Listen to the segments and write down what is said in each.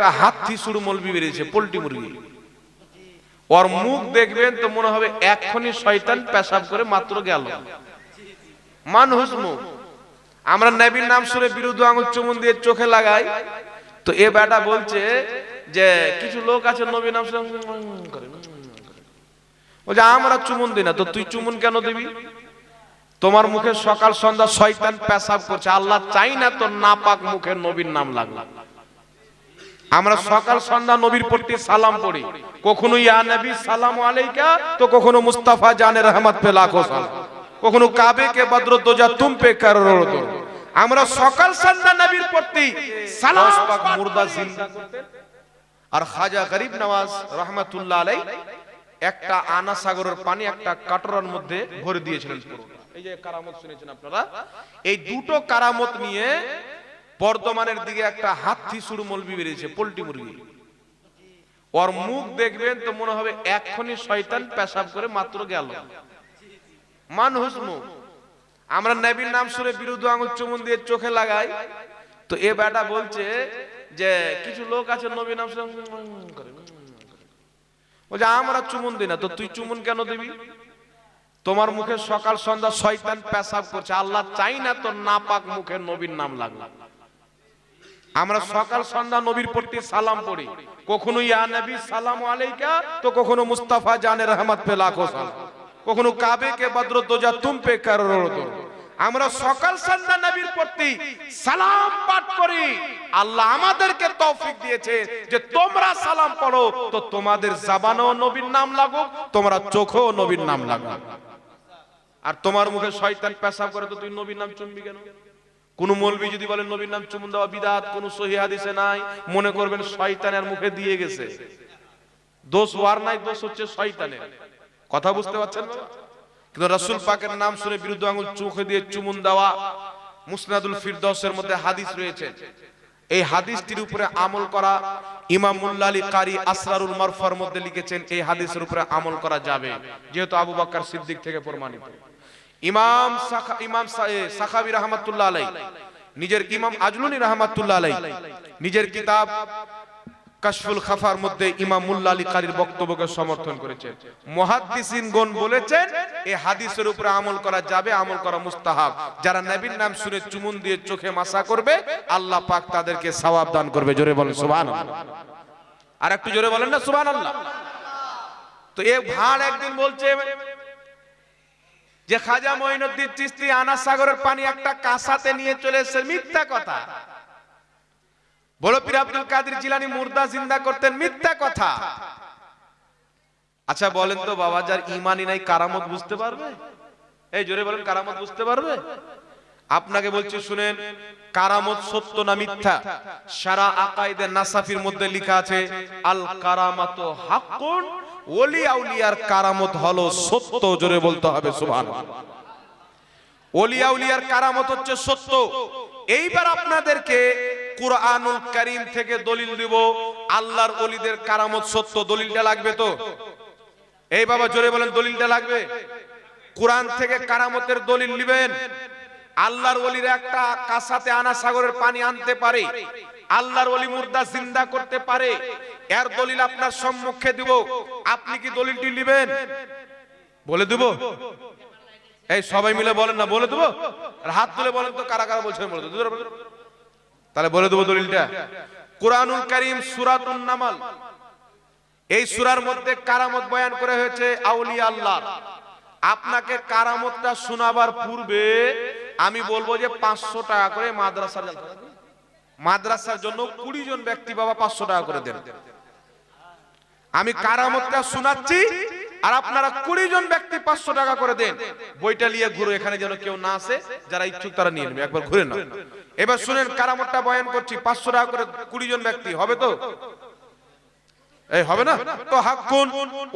একটা হাতি শুরু মলবি বেরিয়েছে, পোল্ট্রি মুরগি। ওর মুখ দেখবেন তো মনে হবে এক্ষুনি শয়তান পেশাব করে মাত্র গেল। মানুষ মুখ। আমরা নবীর নাম শুনে বিরুদ্ধ আঙুল চুমুন দিয়ে চোখে লাগাই। তো এ বেটা বলছে যে, কিছু লোক আছে নবীর নাম শুনে। বলছে আমরা চুমুন দিই না, তো তুই চুমুন কেন দিবি? তোমার মুখে সকাল সন্ধ্যা শয়তান পেশাব করছে, আল্লাহ চাই না তোর নাপাক মুখে নবীর নাম লাগল আমরা সকাল সন্ধ্যা নবীর প্রতি সালাম পড়ি। কখনো ইয়া নবী সালাম আলাইকা তো কখনো মুস্তাফা জানে রহমত পে লাখো সালাম। কখনো কাবে কে বদ্র দোজা তুম পে করো দো আমরা সকাল সন্ধ্যা নবীর প্রতি সালাম পাক মুর্দা জিন্দা করতেন। আর খাজা গরিব নওয়াজ রহমাতুল্লাহ আলাই একটা আনা সাগরের পানি একটা কাটরার মধ্যে ভরে দিয়েছিলেন এই যে কারামত শুনেছেন আপনারা? এই দুটো কারামত নিয়ে বর্ধমানের দিকে একটা হাতি শুরু মলবি বেরিয়েছে, পোল্ট্রি মুরগি। ওর মুখ দেখবেন তো মনে হবে এক্ষুনি শয়তান পেশাব করে মাত্র গেল। মানুষ মুখ। আমরা নবীর নাম শুনে বিরুদ্ধ আঙুল চুমুন দিয়ে চোখে লাগাই। তো এ বেটা বলছে যে, কিছু লোক আছে নবী নাম শুনে বলছে, আমরা চুমুন দিই না, তো তুই চুমুন কেন দিবি? তোমার মুখে সকাল সন্ধ্যা শয়তান পেশাব করছে, আল্লাহ চাই না তোর নাপাক মুখে নবীর নাম লাগল আমরা সকাল সন্ধ্যা নবীর প্রতি সালাম পড়ি। কখনো ইয়া নবী সালাম আলাইকা তো কখনো মুস্তাফা জানে রহমত পে লাখো সালাম। কখনো কাবে কে বদ্র দোজা তুম পে করো দো। আমরা সকাল সন্ধ্যা নবীর প্রতি সালাম পাঠ করি। আল্লাহ আমাদেরকে তৌফিক দিয়েছে যে তোমরা সালাম পড়ো তো তোমাদের জাবানেও নবীর নাম লাগুক তোমরা চোখেও নবীর নাম লাগুক। আর তোমার মুখে শয়তান পেশাব করে তো তুই নবীর নাম চুমবি কেন? কোন মৌলবি যদি বলেন, নবীর নাম চুমুন দেওয়া বিদাত কোন সহি হাদিসে নাই, মনে করবেন শয়তানের মুখে দিয়ে গেছে। দোষ ওয়ার নাই, দোষ হচ্ছে শয়তানের। কথা বুঝতে পারছেন? কিন্তু পাকের নাম শুনে বিরুদ্ধ আঙুল চোখে দিয়ে চুমুন দেওয়া মুসনাদুল মধ্যে হাদিস রয়েছে। এই হাদিসটির উপরে আমল করা ইমাম কারি আসরারুল মারফার মধ্যে লিখেছেন, এই হাদিসের উপরে আমল করা যাবে। যেহেতু আবু বকর সিদ্দিক থেকে প্রমাণিত। ইমাম ইমাম সাখাবি রহমাতুল্লাহ আলাই নিজের ইমাম আজলুনি রহমাতুল্লাহ আলাই নিজের কিতাব কাশফুল খাফার মধ্যে ইমাম মুল্লা আলী কারির বক্তব্যকে সমর্থন করেছেন। মুহাদ্দিসিন গণ বলেছেন এই হাদিসের উপরে আমল করা যাবে, আমল করা মুস্তাহাব। যারা নবীর নাম শুনে চুমুন দিয়ে চোখে মাসা করবে, আল্লাহ পাক তাদেরকে সওয়াব দান করবে। জোরে বলেন, সুবহানাল্লাহ। আর একটু জোরে বলেন না, সুবহানাল্লাহ। তো এ ভাড় একদিন বলছে যে খাজা মঈনুদ্দিন চিস্তি আনাস সাগরের পানি একটা কাঁসাতে নিয়ে চলে এসেছে, মিথ্যা কথা। বড় পীর আব্দুল কাদের জিলানি মুর্দা জিন্দা করতেন, মিথ্যা কথা। আচ্ছা বলেন তো বাবা, যার ইমানই নাই, কারামত বুঝতে পারবে? এই জোরে বলেন, কারামত বুঝতে পারবে? আপনাকে বলছি, শুনেন, কারামত সত্য না মিথ্যা? সারা আকাইদে নাসাফির মধ্যে লেখা আছে আল কারামাত হাক্কুন ওলি আউলিয়ার কারামত হলো সত্য, জোরে বলতে হবে, সুবহানাল্লাহ। ওলিয়া উলিয়ার কারামত হচ্ছে সত্য। এইবার আপনাদেরকে কুরআনুল কারীম থেকে দলিল দিব। আল্লাহর ওলিদের কারামত সত্য, দলিলটা লাগবে তো? এই বাবা, জোরে বলেন, দলিলটা লাগবে? কোরআন থেকে কারামতের দলিল নেবেন। আল্লাহর ওলির একটা কাসাতে আনা সাগরের পানি আনতে পারে। আল্লাহর ওলি মুর্দা জিন্দা করতে পারে। এর দলিল আপনার সম্মুখে দিব। আপনি কি দলিলটি নেবেন? বলে দিব। এই সবাই মিলে বলেন না, বলে দেবো। হাত তুলে বলেন তো কারা কারা বলছেন। তাহলে বলে দেবো দলিলটা। কোরআনুল করিম নামাল। এই সুরার মধ্যে কারামত বয়ান করে হয়েছে, আউলিয়া আল্লাহ। আপনাকে কারামতটা শোনাবার পূর্বে আমি বলব যে পাঁচশো টাকা করে মাদ্রাসার মাদ্রাসার জন্য কুড়ি জন ব্যক্তি বাবা পাঁচশো টাকা করে দেন। আমি কারামতটা শোনাচ্ছি আর আপনারা কুড়ি জন ব্যক্তি পাঁচশো টাকা করে দেন। বইটা নিয়ে ঘুরো এখানে যেন কেউ না আসে যারা ইচ্ছুক তারা নিয়ে নেবে। একবার ঘুরে না এবার শুনেন কারামতটা বয়ান করছি। পাঁচশো টাকা করে কুড়ি জন ব্যক্তি হবে তো? এই হবে না? তো হাক্কুন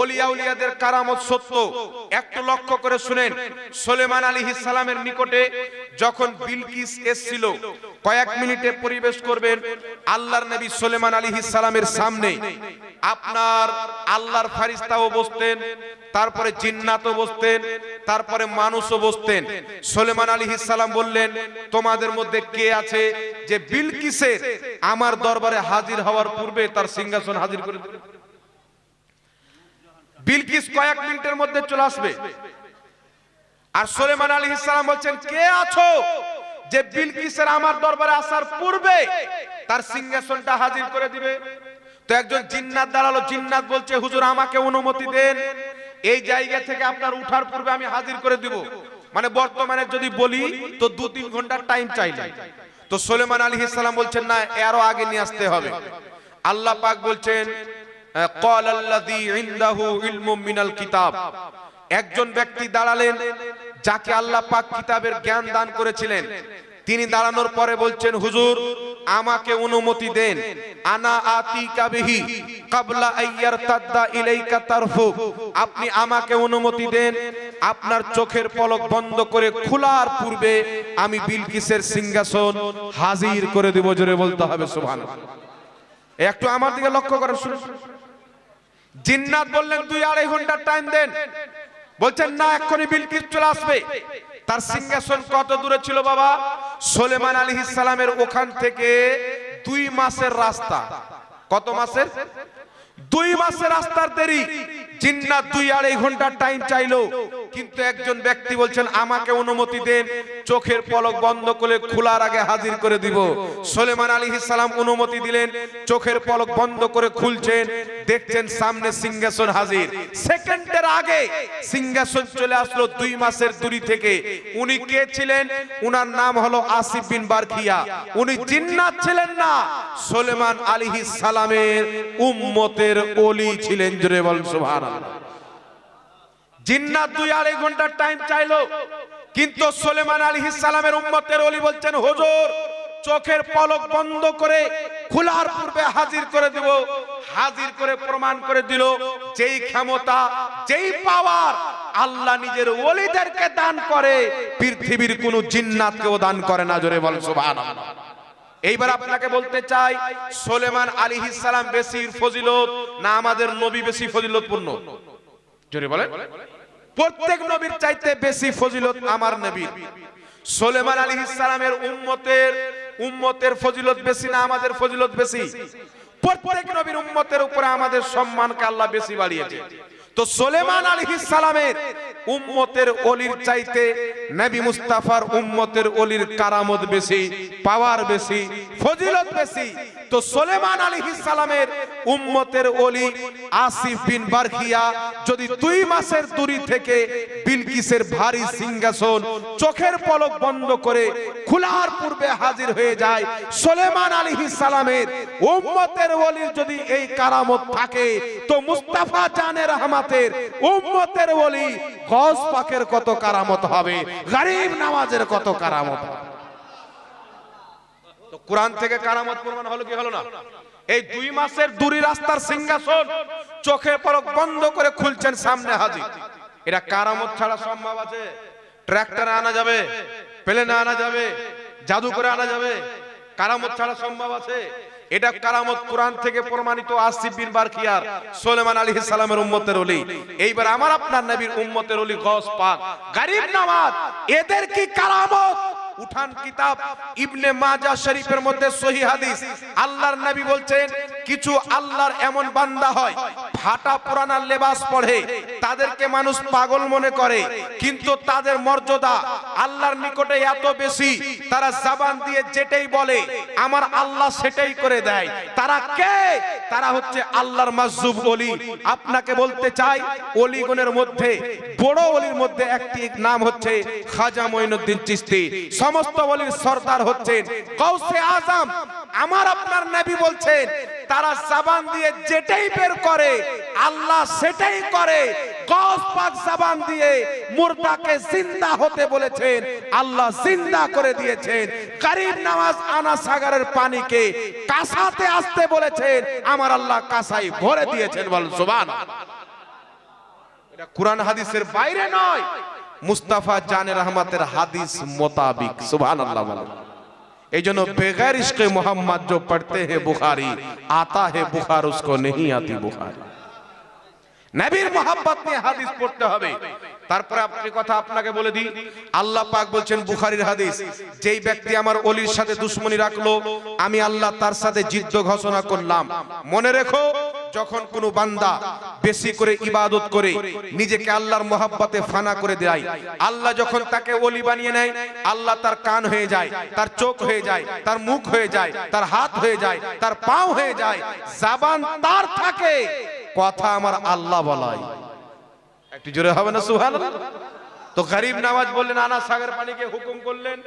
ওলিয়া উলিয়াদের কারামত সত্য। একটু লক্ষ্য করে শুনেন। সুলেমান আলাইহিস সালামের নিকটে যখন বিলকিস এসেছিল, কয়েক মিনিটে পরিবেশ করবেন আল্লাহর নবী সুলেমান আলাইহিস সালামের সামনে। আপনার আল্লাহর ফারিস্তাও বসতেন, তারপরে জিন্নাতও বসতেন, তারপরে মানুষও বসতেন। সুলেমান আলাইহিস সালাম বললেন, তোমাদের মধ্যে কে আছে যে বিলকিসের আমার দরবারে হাজির হওয়ার পূর্বে তার সিংহাসন হাজির করে বিলকিস কয়েক মিনিটের মধ্যে চলে আসবে। আর সোলেমান আলী ইসলাম বলছেন, কে আছো? যে বিলকিসের আমার দরবারে আসার পূর্বে তার সিংহাসনটা হাজির করে দিবে। তো একজন জিন্নাত দাঁড়াল জিন্নাত বলছে, হুজুর, আমাকে অনুমতি দেন। এই জায়গা থেকে আপনার উঠার পূর্বে আমি হাজির করে দিব। মানে বর্তমানে যদি বলি, তো দু তিন ঘণ্টার টাইম চাইলে। তো সোলেমান আলী ইসলাম বলছেন, না, এরও আগে নিয়ে আসতে হবে। আল্লাহ পাক বলছেন قال الذي عنده علم من الكتاب একজন ব্যক্তি দাঁড়ালেন যাকে আল্লাহ পাক কিতাবের জ্ঞান দান করেছিলেন তিনি দাঁড়ানোর পরে বলছেন হুজুর আমাকে অনুমতি দেন আনা আতিকা বিহি কাবলা আইয়ার তাদ্দা ইলাইকা তারফু আপনি আমাকে অনুমতি দেন আপনার চোখের পলক বন্ধ করে খোলার পূর্বে আমি বিলকিসের সিংহাসন হাজির করে দেব জোরে বলতে হবে সুবহানাল্লাহ একটু আমার দিকে লক্ষ্য করেন শুনুন জিন্নাত বললেন, দুই আড়াই ঘণ্টার টাইম দেন। বলছেন, না এখনই বিলকিস চলে আসবে। তার সিংহাসন কত দূরে ছিল বাবা? সোলেমান আলী ইসালামের ওখান থেকে দুই মাসের রাস্তা। কত মাসের? দুই মাসের রাস্তার দেরি। জিন্নাত দুই আড়াই ঘণ্টার টাইম চাইলো। কিন্তু একজন ব্যক্তি বলছেন, আমাকে অনুমতি দেন, চোখের পলক বন্ধ করে খোলার আগে হাজির করে দিব। সোলেমান আলী সালাম অনুমতি দিলেন, চোখের পলক বন্ধ করে খুলছেন, দেখছেন সামনে সিংহাসন হাজির। সেকেন্ডের আগে সিংহাসন চলে আসলো দুই মাসের দূরি থেকে। উনি কে ছিলেন? উনার নাম হলো আসিফ বিন বারখিয়া উনি জিন্নাত ছিলেন না, সোলেমান আলী সালামের উম্মতের ওলি ছিলেন, জোরে বল সুবহানাল্লাহ। দুই আড়াই ঘণ্টার টাইম কিন্তু সোলেমান আলী উম্মতের ওলি বলছেন, হুজুর, চোখের পলক বন্ধ করে খোলার পূর্বে হাজির করে দেব। হাজির করে প্রমাণ করে দিল, যেই ক্ষমতা, যেই পাওয়ার আল্লাহ নিজের ওলিদেরকে দান করে, পৃথিবীর কোন জিন্নাতকেও দান করে না, জোরে বল সুবহানাল্লাহ। এইবার আপনাকে বলতে চাই, সোলেমান আলী সালাম বেশি ফজিলত না আমাদের নবী বেশি ফজিলতপূর্ণ? জোরে বলেন। প্রত্যেক নবীর চাইতে বেশি ফজিলত আমার নবীর সোলেমান আলী ইসলামের উম্মতের উম্মতের ফজিলত বেশি না আমাদের ফজিলত বেশি? প্রত্যেক নবীর উম্মতের উপরে আমাদের সম্মানকে আল্লাহ বেশি বাড়িয়েছে। তো সোলেমান আলী সালামের উম্মতের অলির চাইতে নবী মুস্তাফার উম্মতের অলির কারামত বেশি, পাওয়ার বেশি ফজিলত বেশি। তো সোলেমান আলী সালামের উম্মতের অলি আসিফ বিন বারখিয়া যদি দুই মাসের দূরি থেকে বিলকিসের ভারী সিংহাসন চোখের পলক বন্ধ করে খোলার পূর্বে হাজির হয়ে যায়, সোলেমান আলী সালামের উম্মতের অলির যদি এই কারামত থাকে, তো মুস্তাফা জানের রহমাতের উম্মতের অলি গস পাকের কত কারামত হবে, গরিব নামাজের কত কারামত হবে। কোরআন থেকে কারামত প্রমাণ হলো কি হলো না? এই দুই মাসের দূরি রাস্তার সিংহাসন চোখে পলক বন্ধ করে খুলছেন সামনে হাজির। এটা কারামত ছাড়া সম্ভব আছে। ট্রাক্টরে আনা যাবে, প্লেনে আনা যাবে জাদু করে আনা যাবে। কারামত ছাড়া সম্ভব আছে। এটা কারামত কোরআন থেকে প্রমাণিত আসিফ বিন বারখিয়ার সুলেমান আলাইহিস সালামের উম্মতের ওলি। এইবার আমার আপনার নবীর উম্মতের ওলি গস পাক। গরিব নামাজ এদের কি কারামত? উঠান কিতাব ইবনে মাজা শরীফের মধ্যে সহি হাদিস। আল্লাহর নবী বলছেন, কিছু আল্লাহর এমন বান্দা হয় ফাটা পুরানা লেবাস পড়ে, তাদেরকে মানুষ পাগল মনে করে। কিন্তু তাদের মর্যাদা আল্লাহর নিকটে এত বেশি, তারা জাবান দিয়ে যেটাই বলে, আমার আল্লাহ সেটাই করে দেয়। তারা কে? তারা হচ্ছে আল্লাহর মাজুব ওলি। আপনাকে বলতে চাই অলিগণের মধ্যে, বড় অলির মধ্যে একটি নাম হচ্ছে খাজা মঈনুদ্দিন চিশতি। সমস্ত অলির সর্দার হচ্ছেন গৌসে আজম। আমার আপনার নবী বলছেন তারা জাবান দিয়ে যেটাই বের করে, আল্লাহ সেটাই করে। গস পাক জাবান দিয়ে মুর্দাকে জিন্দা হতে বলেছেন, আল্লাহ জিন্দা করে দিয়েছেন। গরিব নামাজ আনা সাগরের পানিকে কাসাতে আসতে বলেছেন, আমার আল্লাহ কাসাই ভরে দিয়েছেন বল, সুবহান। এটা কোরআন হাদিসের বাইরে নয়, মুস্তাফা জানে রহমাতের হাদিস মোতাবিক, সুবহানাল্লাহ বলেন। এই জন্য বেগার ইস্কে মোহাম্মদ जो পড়তে হে বুখারি আতা হে বুখার উসকো নেহি আতি बुखारी নবীর মোহাম্মত নিয়ে হাদিস পড়তে হবে। তারপরে আপনি কথা আপনাকে বলে দিই। আল্লাহ পাক বলছেন বুখারীর হাদিস যেই ব্যক্তি আমার ওলির সাথে দুশ্মনী রাখল আমি আল্লাহ তার সাথে যুদ্ধ ঘোষণা করলাম। মনে রেখো যখন কোনো বান্দা বেশি করে ইবাদত করে, নিজেকে আল্লাহর মোহাব্বতে ফানা করে দেয়, আল্লাহ যখন তাকে অলি বানিয়ে নেয়, আল্লাহ তার কান হয়ে যায়, তার চোখ হয়ে যায়, তার মুখ হয়ে যায়, তার হাত হয়ে যায়, তার পাও হয়ে যায়, জাবান তার থাকে, কথা আমার আল্লাহ বলাই। একটু জোরে হবে না সুহান তো গরিব নামাজ বললেন আনা সাগর পানিকে হুকুম করলেন।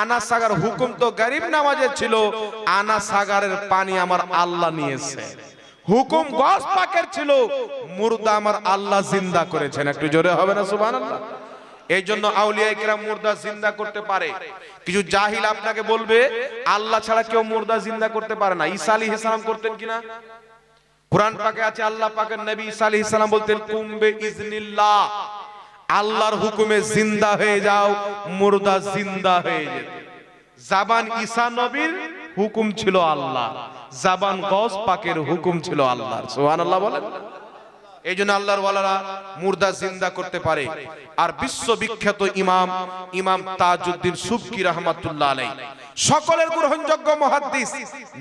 আনা সাগর হুকুম তো গরিব নামাজের ছিল আনা সাগরের পানি আমার আল্লাহ নিয়েছে। হুকুম গস পাকের ছিল, মুর্দা আমার আল্লাহ জিন্দা করেছেন। একটু জোরে হবে না, সুবহানাল্লাহ? এই জন্য আউলিয়া ইকরাম মুর্দা জিন্দা করতে পারে। কিছু জাহিল আপনাকে বলবে, আল্লাহ ছাড়া কেউ মুর্দা জিন্দা করতে পারে না। ঈসা আলাইহিস সালাম করতেন কিনা? কোরআন পাকে আছে, আল্লাহ পাকের নবী ঈসা আলাইহিস সালাম বলতেন, কুম্বে ইজনিল্লাহ আল্লাহর হুকুমে জিন্দা হয়ে যাও, মুর্দা জিন্দা হয়ে যেত। জাবান ঈসা নবীর হুকুম ছিল আল্লাহ। জাবান গস পাকের হুকুম ছিল আল্লাহর। সুবহানাল্লাহ বলেন। এই জন্য আল্লাহর ওয়ালারা মুর্দা জিন্দা করতে পারে। আর বিশ্ববিখ্যাত ইমাম ইমাম তাজউদ্দিন সুবকি রহমাতুল্লাহ আলাই সকলের গ্রহণযোগ্য মুহাদ্দিস।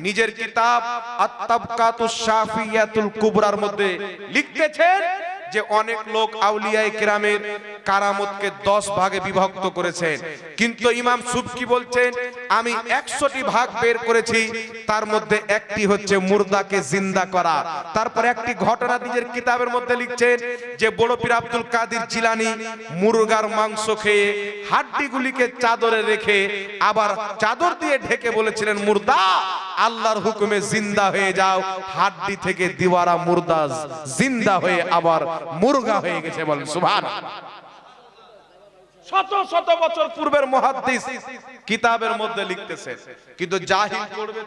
নিজের কিতাব আত-তাবকাতুশ শাফিয়াতুল কুবরার মধ্যে লিখতেছেন যে অনেক লোক আউলিয়ায়ে কেরামের কারামতকে দশ ভাগে বিভক্ত করেছেন। কিন্তু ইমাম সুবকি বলছেন, আমি একশোটি ভাগ বের করেছি, তার মধ্যে একটি হচ্ছে মুর্দাকে জিন্দা করা। তারপর একটি ঘটনা নিজের কিতাবের মধ্যে লিখছেন যে, বড় পীর আব্দুল কাদের জিলানি মুরগার মাংস খেয়ে হাড্ডিগুলিকে চাদরে রেখে আবার চাদর দিয়ে ঢেকে বলেছিলেন, মুর্দা, আল্লাহর হুকুমে জিন্দা হয়ে যাও। হাড্ডি থেকে দিওয়ারা মুর্দা জিন্দা হয়ে আবার মুরগা হয়ে গেছে। বলেন সুভান শত শত বছর পূর্বের মহাদ্দিস কিতাবের মধ্যে লিখতেছে। কিন্তু জাহিল করবে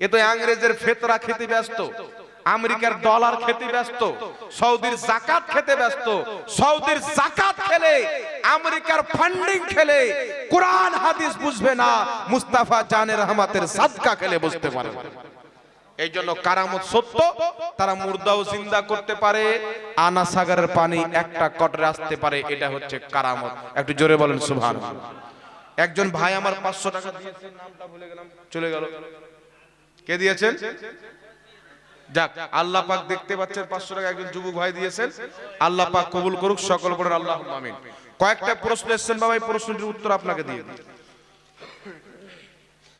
এ তো ইংরেজের ফেতরা খেতে ব্যস্ত, আমেরিকার ডলার খেতে ব্যস্ত, সৌদির জাকাত খেতে ব্যস্ত, সৌদির জাকাত খেলে, আমেরিকার ফান্ডিং খেলে, কোরআন হাদিস বুঝবে না, মুস্তাফা জানের রহমাতের সাদকা খেলে বুঝতে পারে এই জন্য কারামত সত্য। তারা মুর্দাও জিন্দা করতে পারে আনা সাগরের পানি একটা কটরে আসতে পারে, এটা হচ্ছে কারামত। একটু জোরে বলেন সুভান একজন ভাই আমার পাঁচশো টাকা দিয়েছেন নামটা ভুলে গেলাম, চলে গেল। কে দিয়েছেন? যাক, আল্লাহ পাক দেখতে পাচ্ছেন পাঁচশো টাকা একজন যুবক ভাই দিয়েছেন। আল্লাহ পাক কবুল করুক, সকল করে আল্লাহ আমিন। কয়েকটা প্রশ্ন এসেছেন, বাবা, এই প্রশ্নটির উত্তর আপনাকে দিয়ে দিই।